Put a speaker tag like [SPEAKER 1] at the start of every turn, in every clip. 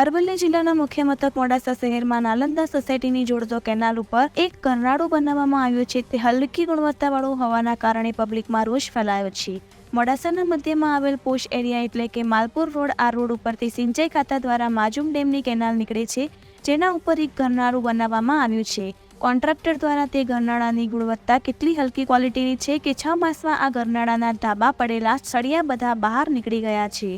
[SPEAKER 1] અરવલ્લી જિલ્લાના મુખ્ય મથક મોડાસા શહેરમાં નાલંદા સોસાયટીની જોડતો કેનાલ ઉપર એક કરનાળો બનાવવામાં આવ્યો છે. તે હલકી ગુણવત્તાવાળો હોવાના કારણે પબ્લિકમાં રોષ ફેલાયો છે. મોડાસાના મધ્યમાં આવેલ પોશ એરિયા એટલે કે માલપુર રોડ, આ રોડ ઉપરથી સિંચાઈ ખાતા દ્વારા માજુમ ડેમની કેનાલ નીકળે છે, જેના ઉપર એક ઘરનાળું બનાવવામાં આવ્યું છે. કોન્ટ્રાક્ટર દ્વારા તે ઘરનાળાની ગુણવત્તા કેટલી હલકી ક્વોલિટીની છે કે છ માસમાં આ ઘરનાળાના ધાબા પડેલા સળિયા બધા બહાર નીકળી ગયા છે.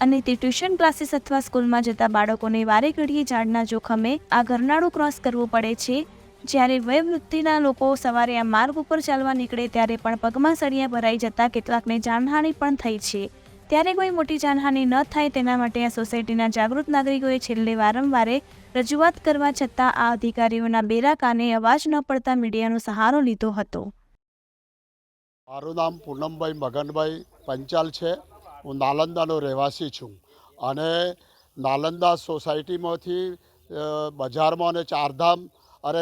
[SPEAKER 1] અને તે ટ્યુશન ક્લાસીસ અથવા સ્કૂલમાં જતા બાળકોને વારે ઘડીએ ઝાડના જોખમે આ ઘરનાળું ક્રોસ કરવું પડે છે. જ્યારે વયવૃત્તિના લોકો સવારે આ માર્ગ ઉપર ચાલવા નીકળે ત્યારે પણ પગમાં સળિયા ભરાઈ જતા કેટલાકને જાનહાનિ પણ થઈ છે. ત્યારે કોઈ મોટી જાનહાનિ ન થાય તેના માટે આ સોસાયટીના જાગૃત નાગરિકોએ છેલ્લે વારંવારે રજૂઆત કરવા છતાં આ અધિકારીઓના બેરા કાને અવાજ ન પડતા મીડિયાનો સહારો લીધો હતો.
[SPEAKER 2] મારું નામ પૂનમભાઈ મગનભાઈ પંચાલ છે. હું નાલંદાનો રહેવાસી છું. અને નાલંદા સોસાયટીમાંથી બજારમાં અને ચારધામ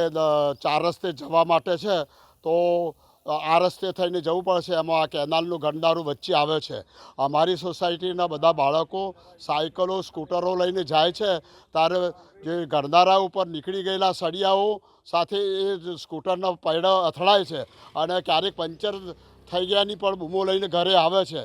[SPEAKER 2] દ- ચાર રસ્તે જવા માટે છે, તો આ રસ્તે થઈને જવું પડશે. એમાં આ કેનાલનું ગંડારું વચ્ચે આવે છે. અમારી સોસાયટીના બધા બાળકો સાયકલો, સ્કૂટરો લઈને જાય છે. ત્યારે જે ગરનારા ઉપર નીકળી ગયેલા સળિયાઓ સાથે એ સ્કૂટરના પૈડા અથડાય છે અને ક્યારેક પંચર થઈ ગયાની પણ બૂમો લઈને ઘરે આવે છે.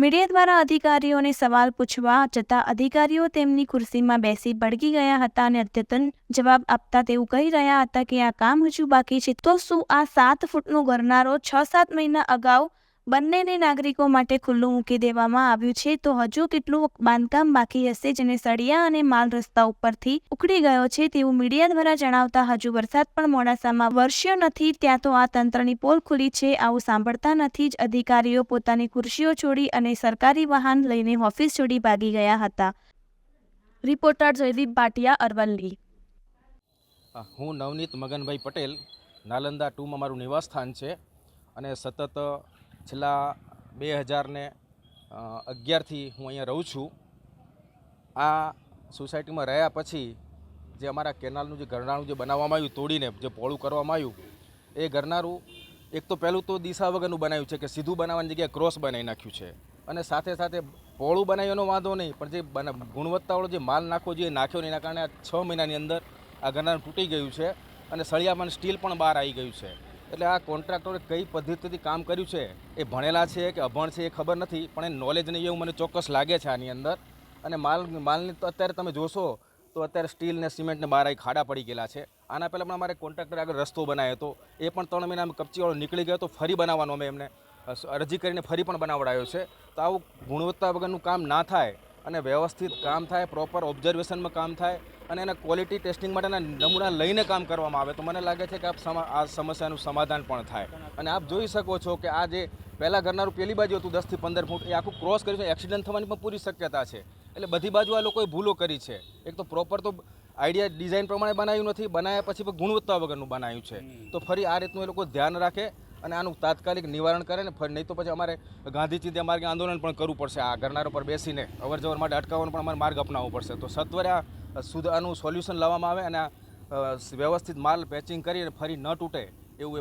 [SPEAKER 1] મીડિયા દ્વારા અધિકારીઓને સવાલ પૂછવા જતાં અધિકારીઓ તેમની ખુરશીમાં બેસી ભડકી ગયા હતા અને અદ્યતન જવાબ આપતા તેવું કહી રહ્યા હતા કે આ કામ હજુ બાકી છે. તો શું આ સાત ફૂટનો ગરનારો છ સાત મહિના અગાઉ બંનેને નાગરિકો માટે ખુલ્લું મૂકી દેવામાં આવ્યું છે. તો હજુ કેટલું બાંધકામ બાકી હશે જેને સળિયા અને માલ રસ્તા ઉપરથી ઉખડી ગયો છે તેવું મીડિયા દ્વારા જણાવતા હજુ વરસાદ પણ મોડાસામાં વરસ્યો નથી. ત્યાં તો આ તંત્રની પોલ ખુલી છે. આવું સાંભળતા નથી જ અધિકારીઓ પોતાની ખુરશીઓ છોડી અને સરકારી વાહન લઈને ઓફિસ છોડી ભાગી ગયા હતા. રિપોર્ટર જયદીપ ભાટિયા, અરવલ્લી.
[SPEAKER 3] હું નવનીત મગનભાઈ પટેલ, નાલંદા ટુમાં મારું નિવાસસ્થાન છે અને સતત છેલ્લા બે હજારને અગિયારથી હું અહીંયા રહું છું. આ સોસાયટીમાં રહ્યા પછી જે અમારા કેનાલનું જે ગરનાળું જે બનાવવામાં આવ્યું, તોડીને જે પોળું કરવામાં આવ્યું, એ ગરનારું એક તો પહેલું તો દિશા વગરનું બનાવ્યું છે કે સીધું બનાવવાની જગ્યાએ ક્રોસ બનાવી નાખ્યું છે. અને સાથે સાથે પોળું બનાવ્યું એનો વાંધો નહીં, પણ જે ગુણવત્તાવાળો જે માલ નાખવો જોઈએ નાખ્યો નહીં, એના કારણે આ છ મહિનાની અંદર આ ગરનારું તૂટી ગયું છે અને સળિયામાં સ્ટીલ પણ બહાર આવી ગયું છે. એટલે આ કોન્ટ્રાક્ટરે કઈ પદ્ધતિથી કામ કર્યું છે એ ભણેલા છે કે અભણ છે એ ખબર નથી, પણ એ નોલેજ નહીં એવું મને ચોક્કસ લાગે છે આની અંદર. અને માલ, માલની તો અત્યારે તમે જોશો તો અત્યારે સ્ટીલ ને સિમેન્ટને બહાર ખાડા પડી ગયેલા છે. આના પહેલાં પણ અમારે કોન્ટ્રાક્ટરે આગળ રસ્તો બનાવ્યો હતો. એ પણ ત્રણ મહિનામાં કપચીવાળો નીકળી ગયો તો ફરી બનાવવાનો અમે એમને. અરજી કરીને ફરી પણ બનાવડાયો છે. તો આવું ગુણવત્તા વગરનું કામ ના થાય અને વ્યવસ્થિત કામ થાય પ્રોપર ઓબ્ઝર્વેશનમાં કામ થાય અને એના ક્વોલિટી ટેસ્ટિંગ માટેના નમૂના લઈને કામ કરવામાં આવે. તો મને લાગે છે કે આ સમા આ સમસ્યાનું સમાધાન પણ થાય. અને આપ જોઈ શકો છો કે આ જે પહેલાં ઘરનારું પેલી બાજુ હતું દસથી પંદર ફૂટ એ આખું ક્રોસ કર્યું છે એક્સિડન્ટ થવાની પણ પૂરી શક્યતા છે. એટલે બધી બાજુ આ લોકોએ ભૂલો કરી છે. એક તો પ્રોપર તો આઈડિયા ડિઝાઇન પ્રમાણે બનાવ્યું નથી બનાવ્યા પછી પણ ગુણવત્તા વગરનું બનાવ્યું છે. તો ફરી આ રીતનું એ લોકો ધ્યાન રાખે અને આનું તાત્કાલિક નિવારણ કરે ને નહીં તો પછી અમારે ગાંધી ચિંતા માર્ગે આંદોલન પણ કરવું પડશે. આ ગરનારો પર બેસીને અવર જવર માટે અટકાવવાનો પણ અમારે માર્ગ અપનાવવો પડશે. તો સત્વરે આ સુધ આનું સોલ્યુશન લાવવામાં આવે અને આ વ્યવસ્થિત માલ પેચિંગ કરી અને ફરી ન તૂટે